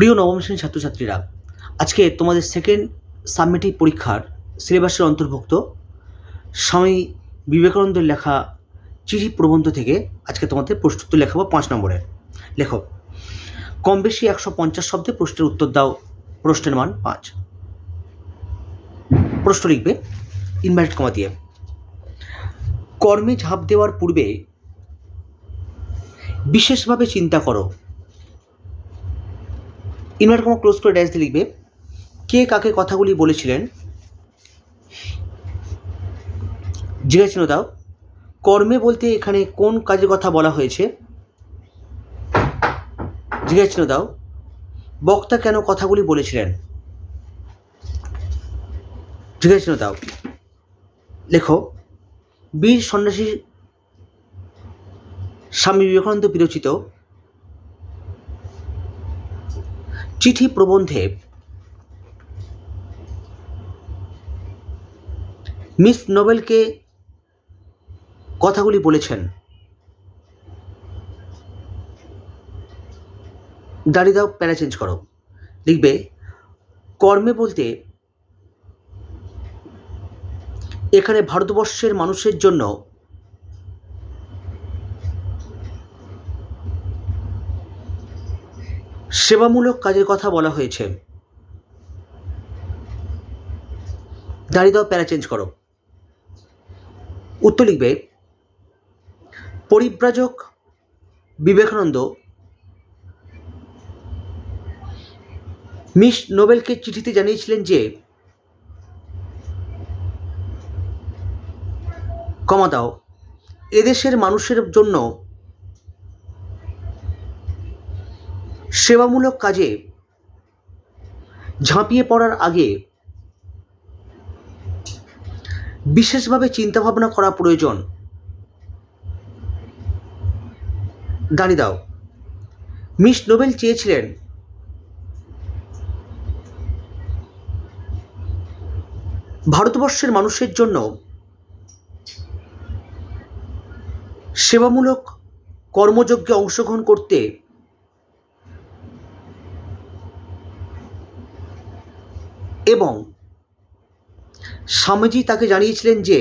প্রিয় নবম শ্রেণির ছাত্রছাত্রীরা, আজকে তোমাদের সেকেন্ড সাবমিটিভ পরীক্ষার সিলেবাসের অন্তর্ভুক্ত। স্বামী বিবেকানন্দের লেখা চিঠি প্রবন্ধ থেকে আজকে তোমাদের প্রশ্নোত্তর লেখাবো পাঁচ নম্বরের লেখো, কম বেশি একশো পঞ্চাশ শব্দে প্রশ্নের উত্তর দাও, প্রশ্নের মান পাঁচ। প্রশ্ন লিখবে ইনভাইট কমা দিয়ে। কর্মে ঝাঁপ দেওয়ার পূর্বে বিশেষভাবে চিন্তা করো ইনভার্ট কমা ক্লোজ করে ড্যাশ দিয়ে লিখবে। কে কাকে কথাগুলি বলেছিলেন? জিজ্ঞাসা চিহ্ন দাও কর্মে বলতে এখানে কোন কাজের কথা বলা হয়েছে? জিজ্ঞাসা চিহ্ন দাও বক্তা কেন কথাগুলি বলেছিলেন? জিজ্ঞাসা চিহ্ন দাও লেখো, বীর সন্ন্যাসী স্বামী বিবেকানন্দ বিরচিত চিঠি প্রবন্ধে মিস নোবেলকে কথাগুলি বলেছেন। দাঁড়িয়ে দাও, প্যারা চেঞ্জ করো। লিখবে, কর্মে বলতে এখানে ভারতবর্ষের মানুষের জন্য সেবামূলক কাজের কথা বলা হয়েছে। দাঁড়িয়ে দাও, প্যারা চেঞ্জ করো। উত্তর লিখবে, পরিব্রাজক বিবেকানন্দ মিস নোবেলকে চিঠিতে জানিয়েছিলেন যে কমা দাও, এদেশের মানুষের জন্য সেবামূলক কাজে ঝাঁপিয়ে পড়ার আগে বিশেষভাবে চিন্তাভাবনা করা প্রয়োজন। দাঁড়িয়ে দাও। মিস নোবেল চেয়েছিলেন। ভারতবর্ষের মানুষের জন্য সেবামূলক কর্মযজ্ঞে অংশগ্রহণ করতে এবং স্বামীজি তাকে জানিয়েছিলেন যে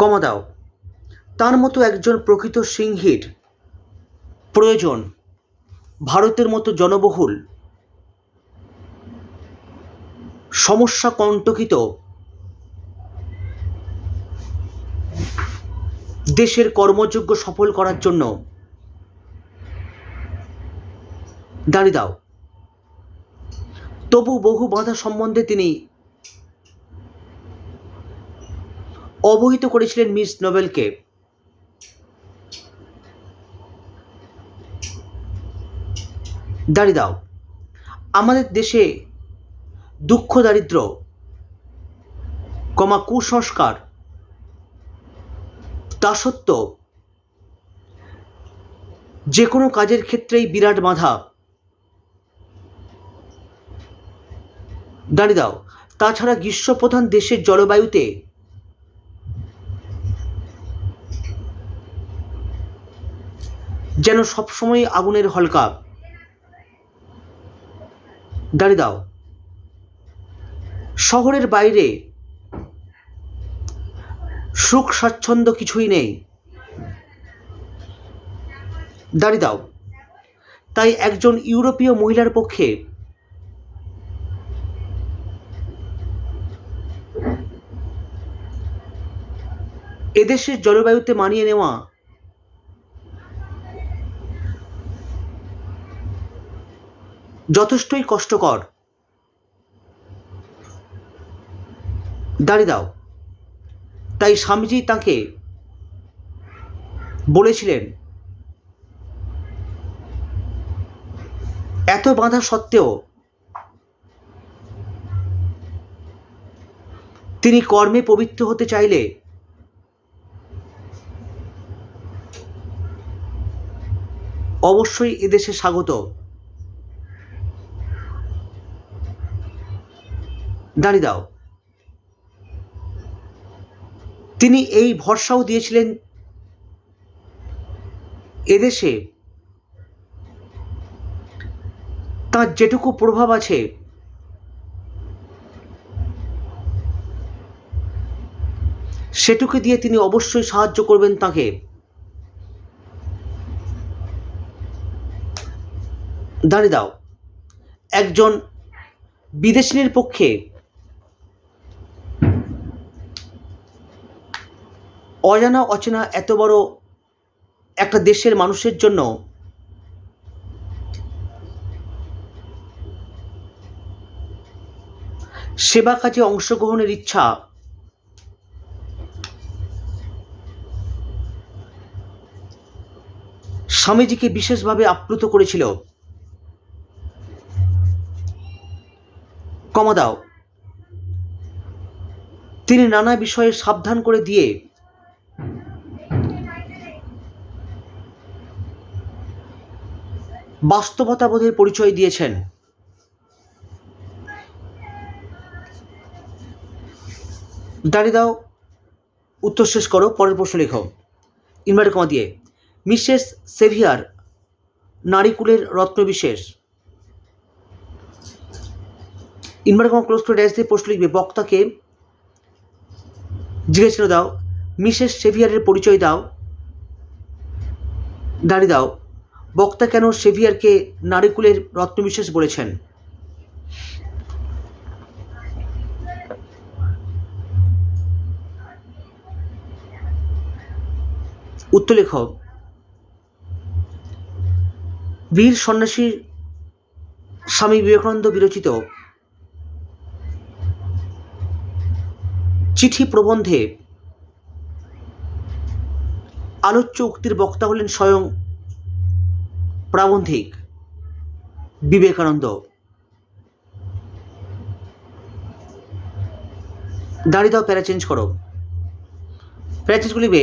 কমা দাও। তার মতো একজন প্রকৃত সিংহীর প্রয়োজন ভারতের মতো জনবহুল, সমস্যা কণ্টকিত দেশের কর্মযোগ্য সফল করার জন্য দাঁড়িয়ে দাও। তবু বহু বাধা সম্বন্ধে তিনি অবহিত করেছিলেন মিস নোবেলকে। দাঁড়িয়ে দাও। আমাদের দেশে দুঃখ দারিদ্র, কমা কুসংস্কার, তা সত্ত্বেও যে কোনো কাজের ক্ষেত্রেই বিরাট বাধা দাঁড়িয়ে দাও। তাছাড়া গ্রীষ্মপ্রধান দেশের জলবায়ুতে যেন সবসময় আগুনের হলকা। দাঁড়িয়ে দাও। শহরের বাইরে সুখ, স্বাচ্ছন্দ্য কিছুই নেই। দাঁড়িয়ে দাও। তাই একজন ইউরোপীয় মহিলার পক্ষে এদেশের জলবায়ুতে মানিয়ে নেওয়া। যথেষ্টই কষ্টকর। দাঁড়িয়ে দাও। তাই স্বামীজি তাকে বলেছিলেন, এত বাধা সত্ত্বেও তিনি কর্মে পবিত্র হতে চাইলে অবশ্যই এদেশে স্বাগত। দাঁড়িয়ে দাও। তিনি এই ভরসাও দিয়েছিলেন এদেশে তার যেটুকু প্রভাব আছে, সেটুকু দিয়ে তিনি অবশ্যই সাহায্য করবেন তাকে। দাঁড়িয়ে দাও। একজন বিদেশিনীর পক্ষে অজানা অচেনা এত বড় একটা দেশের মানুষের জন্য সেবা কাজে অংশগ্রহণের ইচ্ছা স্বামীজিকে বিশেষভাবে আপ্লুত করেছিল। কমা দাও। তিনি নানা বিষয়ে সাবধান করে দিয়ে বাস্তবতাবোধের পরিচয় দিয়েছেন। দাঁড়িয়ে দাও, উত্তর শেষ করো, পরের প্রশ্ন লেখো। ইনভার্টার কমা দিয়ে, মিসেস সেভিয়ার নারীকুলের রত্নবিশেষ। ইনভার্টার কমা ক্লোজ করে ড্যাশ দিয়ে প্রশ্ন লিখবে, বক্তাকে জিজ্ঞেস করে দাও, মিসেস সেভিয়ারের পরিচয় দাও দাঁড়িয়ে দাও। বক্তা কেন সেভিয়ারকে নারিকুলের রত্নবিশেষ বলেছেন? উত্তর লেখক বীর সন্ন্যাসীর স্বামী বিবেকানন্দ বিরচিত। চিঠি প্রবন্ধে আলোচ্য উক্তির বক্তা হলেন স্বয়ং প্রাবন্ধিক বিবেকানন্দ। দাঁড়িয়ে দাও, প্যারা চেঞ্জ করো। প্যারা চেঞ্জ করলিবে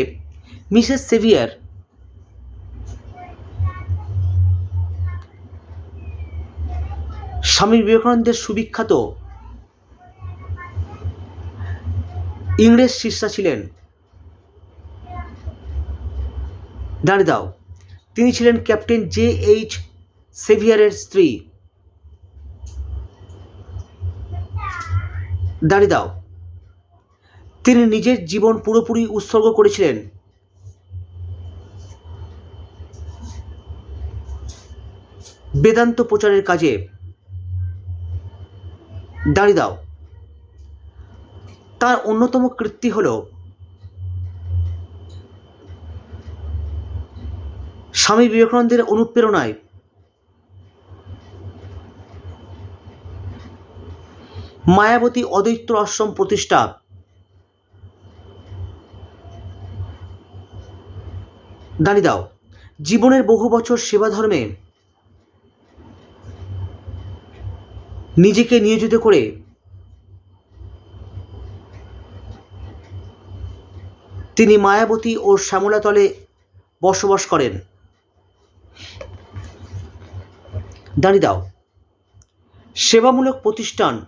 মিসেস সেভিয়ার স্বামী বিবেকানন্দের সুবিখ্যাত ইংরেজ শিষ্যা ছিলেন। দাঁড়িয়ে দাও। তিনি ছিলেন ক্যাপ্টেন জে এইচ সেভিয়ারের স্ত্রী। দাঁড়িয়ে দাও। তিনি নিজের জীবন পুরোপুরি উৎসর্গ করেছিলেন। বেদান্ত প্রচারের কাজে। দাঁড়িয়ে দাও। তার অন্যতম কৃত্তি হল স্বামী বিবেকানন্দের অনুপ্রেরণায়। মায়াবতী অদ্বৈত আশ্রম প্রতিষ্ঠা। দাঁড়িয়ে দাও, জীবনের বহু বছর সেবা ধর্মে নিজেকে নিয়োজিত করে তিনি মায়াবতী ও শ্যামলাতলে বসবাস করেন। দাঁড়িয়ে দাও। সেবামূলক প্রতিষ্ঠান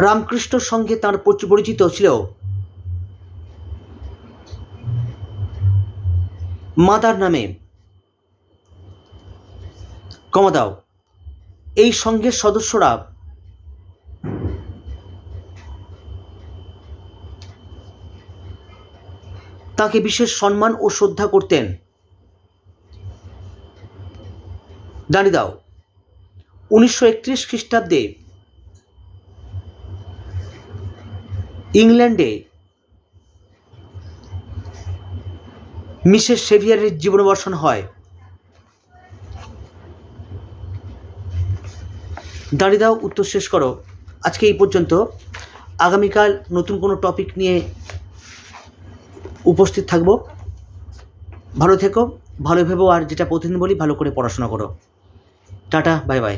রামকৃষ্ণ সঙ্গে তার পরি- পরিচিত ছিল। মাদার নামে। কমা দাও। এই সঙ্ঘের সদস্যরা তাকে বিশেষ সম্মান ও শ্রদ্ধা করতেন। দাঁড়িয়ে দাও, উনিশশো একত্রিশ খ্রিস্টাব্দে ইংল্যান্ডে মিসেস সেভিয়ারের জীবনবর্ষণ হয়। দাঁড়িয়ে দাও, উত্তর শেষ করো। আজকে এই পর্যন্ত। আগামীকাল নতুন কোনো টপিক নিয়ে উপস্থিত থাকব। ভালো থেকো, ভালো ভেবো, আর যেটা প্রতিদিন বলি, ভালো করে পড়াশোনা করো। Tata, bye bye.